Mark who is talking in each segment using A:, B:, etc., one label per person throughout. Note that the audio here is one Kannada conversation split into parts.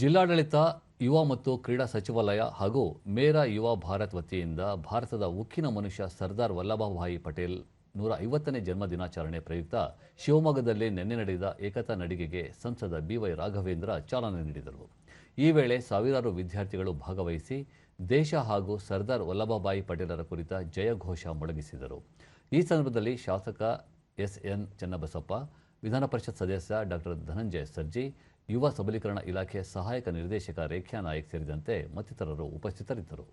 A: ಜಿಲ್ಲಾಡಳಿತ, ಯುವ ಮತ್ತು ಕ್ರೀಡಾ ಸಚಿವಾಲಯ ಹಾಗೂ ಮೇರಾ ಯುವ ಭಾರತ್ ವತಿಯಿಂದ ಭಾರತದ ಉಕ್ಕಿನ ಮನುಷ್ಯ ಸರ್ದಾರ್ ವಲ್ಲಭಭಾಯಿ ಪಟೇಲ್ ನೂರ ಐವತ್ತನೇ ಜನ್ಮ ದಿನಾಚರಣೆ ಪ್ರಯುಕ್ತ ಶಿವಮೊಗ್ಗದಲ್ಲಿ ನಿನ್ನೆ ನಡೆದ ಏಕತಾ ನಡಿಗೆಗೆ ಸಂಸದ ಬಿವೈ ರಾಘವೇಂದ್ರ ಚಾಲನೆ ನೀಡಿದರು. ಈ ವೇಳೆ ಸಾವಿರಾರು ವಿದ್ಯಾರ್ಥಿಗಳು ಭಾಗವಹಿಸಿ ದೇಶ ಹಾಗೂ ಸರ್ದಾರ್ ವಲ್ಲಭಭಾಯಿ ಪಟೇಲರ ಕುರಿತ ಜಯಘೋಷ ಮೊಳಗಿಸಿದರು. ಈ ಸಂದರ್ಭದಲ್ಲಿ ಶಾಸಕ ಎಸ್ಎನ್ ಚನ್ನಬಸಪ್ಪ, ವಿಧಾನ ಪರಿಷತ್ ಸದಸ್ಯ ಡಾಕ್ಟರ್ ಧನಂಜಯ ಸರ್ಜಿ ಯುವ ಸಬಲೀಕರಣ ಇಲಾಖೆ ಸಹಾಯಕ ನಿರ್ದೇಶಕ ರೇಖ್ಯಾ ನಾಯಕ್ ಸೇರಿದಂತೆ ಮತ್ತಿತರರು ಉಪಸ್ಥಿತರಿದ್ದರು.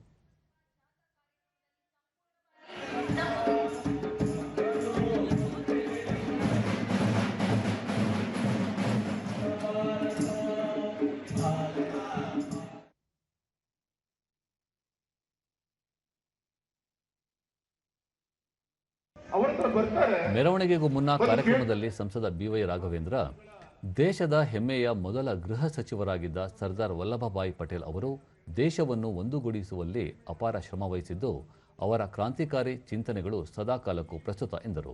A: ಮೆರವಣಿಗೆಗೂ ಮುನ್ನ ಕಾರ್ಯಕ್ರಮದಲ್ಲಿ ಸಂಸದ ಬಿವೈ ರಾಘವೇಂದ್ರ ದೇಶದ ಹೆಮ್ಮೆಯ ಮೊದಲ ಗೃಹ ಸಚಿವರಾಗಿದ್ದ ಸರ್ದಾರ್ ವಲ್ಲಭಭಾಯಿ ಪಟೇಲ್ ಅವರು ದೇಶವನ್ನು ಒಂದುಗೂಡಿಸುವಲ್ಲಿ ಅಪಾರ ಶ್ರಮ ವಹಿಸಿದ್ದು ಅವರ ಕ್ರಾಂತಿಕಾರಿ ಚಿಂತನೆಗಳು ಸದಾಕಾಲಕ್ಕೂ ಪ್ರಸ್ತುತ ಎಂದರು.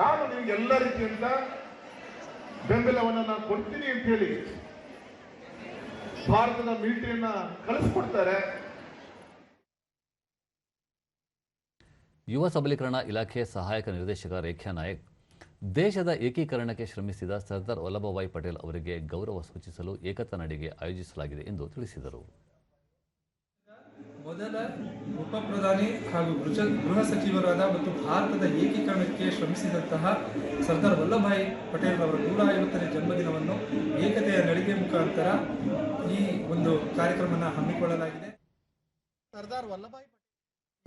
B: ನಾನು ನಿಮ್ಗೆ ಎಲ್ಲ ರೀತಿಯಿಂದ ಬೆಂಬಲವನ್ನು ನಾನು ಕೊಡ್ತೀನಿ ಅಂತ ಹೇಳಿ ಭಾರತದ ಮಿಲಿಟರಿಯನ್ನ ಕಳಿಸ್ಕೊಡ್ತಾರೆ.
A: ಯುವ ಸಬಲೀಕರಣ ಇಲಾಖೆ ಸಹಾಯಕ ನಿರ್ದೇಶಕ ರೇಖ್ಯಾ ನಾಯಕ್ ದೇಶದ ಏಕೀಕರಣಕ್ಕೆ ಶ್ರಮಿಸಿದ ಸರ್ದಾರ್ ವಲ್ಲಭಭಾಯಿ ಪಟೇಲ್ ಅವರಿಗೆ ಗೌರವ ಸೂಚಿಸಲು ಏಕತಾ ನಡಿಗೆ ಆಯೋಜಿಸಲಾಗಿದೆ ಎಂದು ತಿಳಿಸಿದರು.
C: ಮೊದಲ ಉಪ ಪ್ರಧಾನಿ ಹಾಗೂ ಗೃಹ ಸಚಿವರಾದ ಮತ್ತು ಭಾರತದ ಏಕೀಕರಣಕ್ಕೆ ಶ್ರಮಿಸಿದಂತಹ ಸರ್ದಾರ್ ವಲ್ಲಭಭಾಯಿ ಪಟೇಲ್ ಅವರ ನೂರ ಐವತ್ತನೇ ಜನ್ಮದಿನವನ್ನು ಏಕತೆಯ ನಡಿಗೆ ಮುಖಾಂತರ ಈ ಒಂದು ಕಾರ್ಯಕ್ರಮನ ಹಮ್ಮಿಕೊಳ್ಳಲಾಗಿದೆ.
D: ಸರ್ದಾರ್ ವಲ್ಲಭಾಯಿ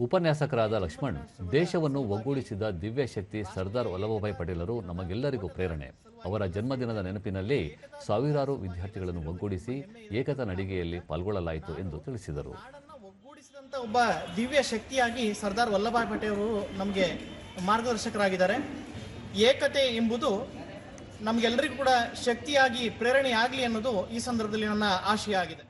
A: ಉಪನ್ಯಾಸಕರಾದ ಲಕ್ಷ್ಮಣ್, ದೇಶವನ್ನು ಒಗ್ಗೂಡಿಸಿದ ದಿವ್ಯ ಶಕ್ತಿ ಸರ್ದಾರ್ ವಲ್ಲಭಭಾಯಿ ಪಟೇಲರು ನಮಗೆಲ್ಲರಿಗೂ ಪ್ರೇರಣೆ. ಅವರ ಜನ್ಮದಿನದ ನೆನಪಿನಲ್ಲಿ ಸಾವಿರಾರು ವಿದ್ಯಾರ್ಥಿಗಳನ್ನು ಒಗ್ಗೂಡಿಸಿ ಏಕತಾ ನಡಿಗೆಯಲ್ಲಿ ಪಾಲ್ಗೊಳ್ಳಲಾಯಿತು ಎಂದು ತಿಳಿಸಿದರು.
D: ಒಬ್ಬ ದಿವ್ಯ ಶಕ್ತಿಯಾಗಿ ಸರ್ದಾರ್ ವಲ್ಲಭಾಯಿ ಪಟೇಲ್ ಅವರು ನಮಗೆ ಮಾರ್ಗದರ್ಶಕರಾಗಿದ್ದಾರೆ. ಏಕತೆ ಎಂಬುದು ನಮಗೆಲ್ಲರಿಗೂ ಕೂಡ ಶಕ್ತಿಯಾಗಿ ಪ್ರೇರಣೆ ಆಗಲಿ ಅನ್ನೋದು ಈ ಸಂದರ್ಭದಲ್ಲಿ ನನ್ನ ಆಶಯ ಆಗಿದೆ